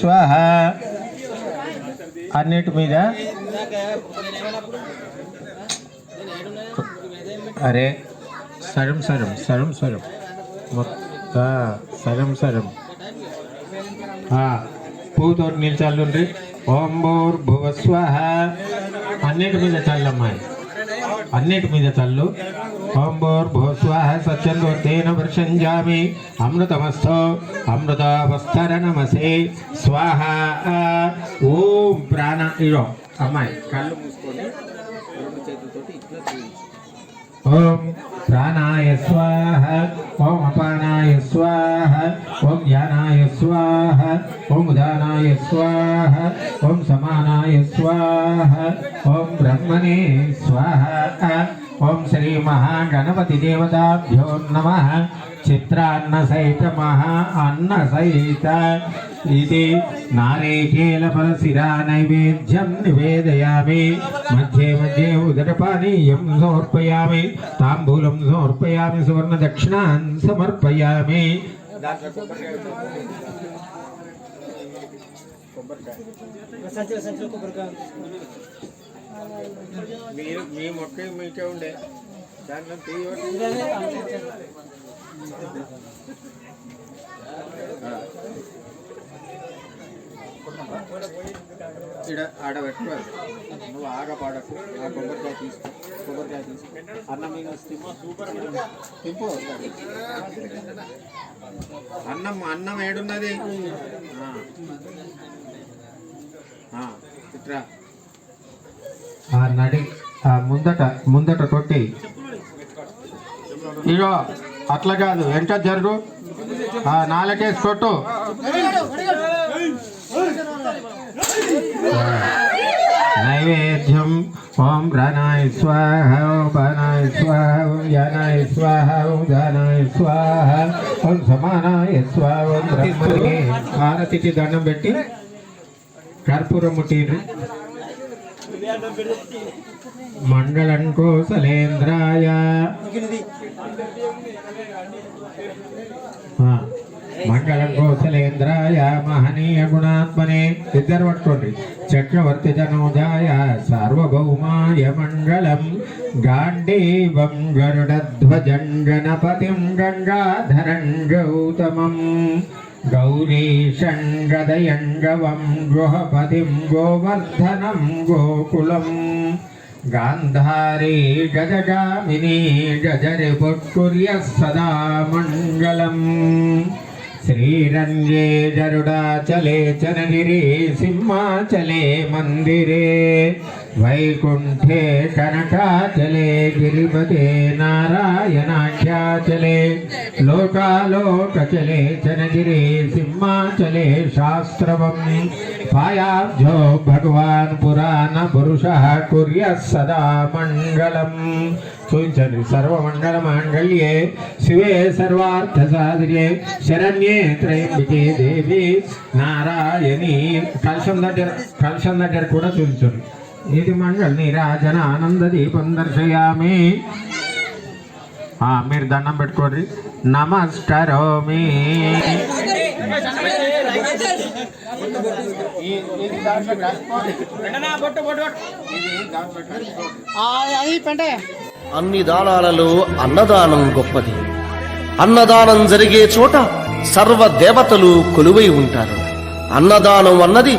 స్వాహ. అన్నిటి మీద? అరే సరం సరం సరం సరం. మొత్త సరం సరం. పూతో నిల్చాలుండ్రి ఓం భూర్ భువ స్వాహ. అన్నిటి మీద చల్లమ్మాయి. అన్నిటి మీద చల్లు. ఓం భూర్ భువ స్వాహ సత్యంతేన వర్షంజామి అమృతమస్థో అమృతావస్థర నమసే స్వాహ ఓం ప్రాణ ఇరో అమ్మాయి కళ్ళు మూసుకొని రెండు చేతులతోటి ఇట్లా చూపించు ఓం ప్రాణాయ స్వాహ ఓం అపానాయ స్వాహ ఓం ధ్యానాయ స్వాహ ఓం ఉదానాయ స్వాహ ఓం సమానాయ స్వాహ ఓం బ్రహ్మణే స్వాహ ఓం శ్రీ మహాగణపతి దేవతాభ్యో నమ. చిత్రాన్న సహిత మహా అన్న సహిత ఇది నారేకేల ఫలశిరా నైవేద్యం నివేదయామి. మధ్యే మధ్యే ఉదరపానీయం సమర్పయామి. తాంబూలం సమర్పయామి. సువర్ణ దక్షిణాన్ సమర్పయామి మీరు మీ మొక్క మీకే ఉండే. దాంట్లో ఇక్కడ ఆడ పెట్టుకోవాలి నువ్వు ఆగ పాడకు ఆ కొబ్బరికాయ తీసుకో. కొబ్బరికాయ తీసుకో. అన్నం మీద సూపర్ తింపు అన్నం అన్నం ఏడున్నది? ఆ. ఇట్రా ఆ నడి ఆ ముందట ముందట కొట్టి. ఇగో అట్లా కాదు వెంట జరుగు. ఆ నాలుగేసి కొట్టు. నైవేద్యం. ఓం ప్రాణాయ స్వాహ ఓం ప్రాణాయ స్వాహ ఓం స్వాహ ఓం స్వాహ ఓం సమానాయ స్వాహ ఆరతికి దండం పెట్టి కర్పూరం ముట్టిండ్రు మండలం కోసలేంద్రాయ. మండలం కోసలేంద్రాయ మహనీయ గుణాత్మనే. ఇద్దరు పట్టుకోండి. చక్రవర్తి జనోజాయ సార్వభౌమాయ మంగళం గాండీవం గరుడధ్వజం గణపతిం గంగాధరం గౌతమం. గౌరీశం గదయంగవం గృహపతిం గోవర్ధనం గోకులం గాంధారీ గజగామినీ గజరి పుష్కుర్య సదా మంగళం శ్రీరంగే గరుడాచలే చనగిరి సింహాచలే మందిరే వైకుంఠే కనకాచలే గిరిపదే నారాయణాఖ్యాచలే లోకాలోకచలే చనగిరి సింహాచలే శాస్త్రవం. పాయాబ్జో భగవాన్ పురాణ పురుష కుర్య సదా మంగళం. చూపించండి సర్వమంగళ మాంగళ్యే శివే సర్వార్థ సాధుర్యే శరణ్యే త్రయంబికే దేవి నారాయణి. కలశం దగ్గర కలశం దగ్గర కూడా చూపించండి ఇది మంగళ నీరాజన ఆనంద దీపం దర్శయామి. ఆ, మీరు దండం పెట్టుకోండి. నమస్కరోమి. అన్ని దానాలలో అన్నదానం గొప్పది. అన్నదానం జరిగే చోట సర్వ దేవతలు కొలువై ఉంటారు. అన్నదానం అన్నది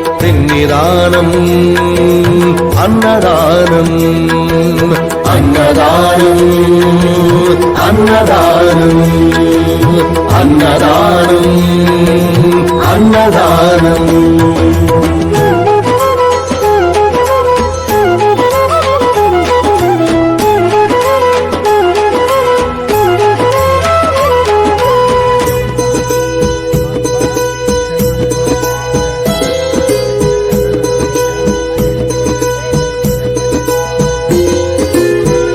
పిన్నిదానం అన్నదానం అన్నదానం అన్నదానం అన్నదానం అన్నదానం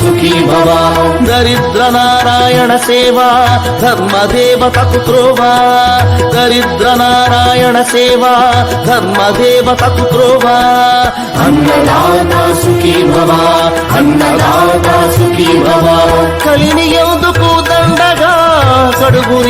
సుఖీ భవ దరిద్ర నారాయణ సేవా ధర్మదేవతకు త్రోవా దరిద్ర నారాయణ సేవా ధర్మదేవతకు త్రోవా అన్నదాత సుఖీ భవ అన్నదాత సుఖీ భవ కలిని ఎందుకు దండగా? కడుపు నింపితే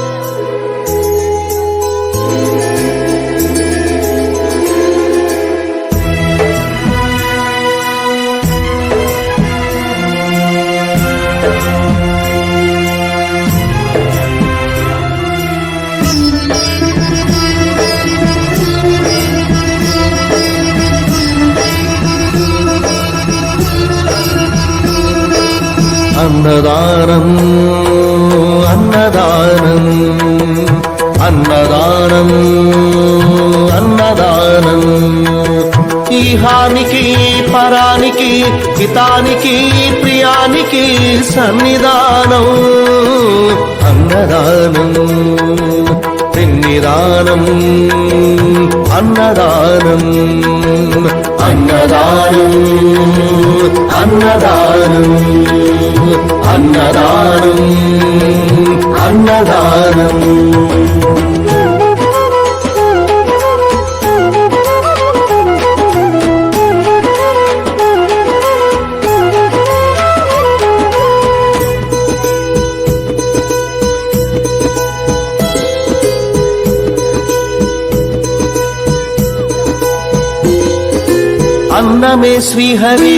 అన్నదానం అన్నదానం అన్నదానం అన్నదానం ఈహానికి పరానికి హితానికి ప్రియానికి సన్నిధానం అన్నదానం పిన్నిదానం అన్నదానం అన్నదానం అన్నదానం అన్నదానం అన్నదానం అన్నమే శ్రీహరి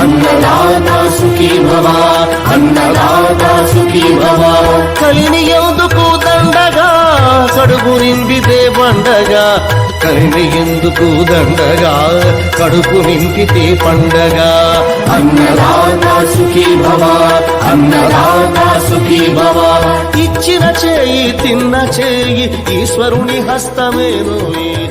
అన్నదాత సుఖీ భవ అన్నదాత సుఖీ భవ. కలిని ఎందుకు దండగా? కడుపు నింపితే పండగ. కలిని ఎందుకు దండగా? కడుపు నింపితే పండగ. అన్నదాత సుఖీ భవ అన్నదాత సుఖీ భవ. ఇచ్చిన చేయి తిన్న చేయి ఈశ్వరుని తిన్న చేయి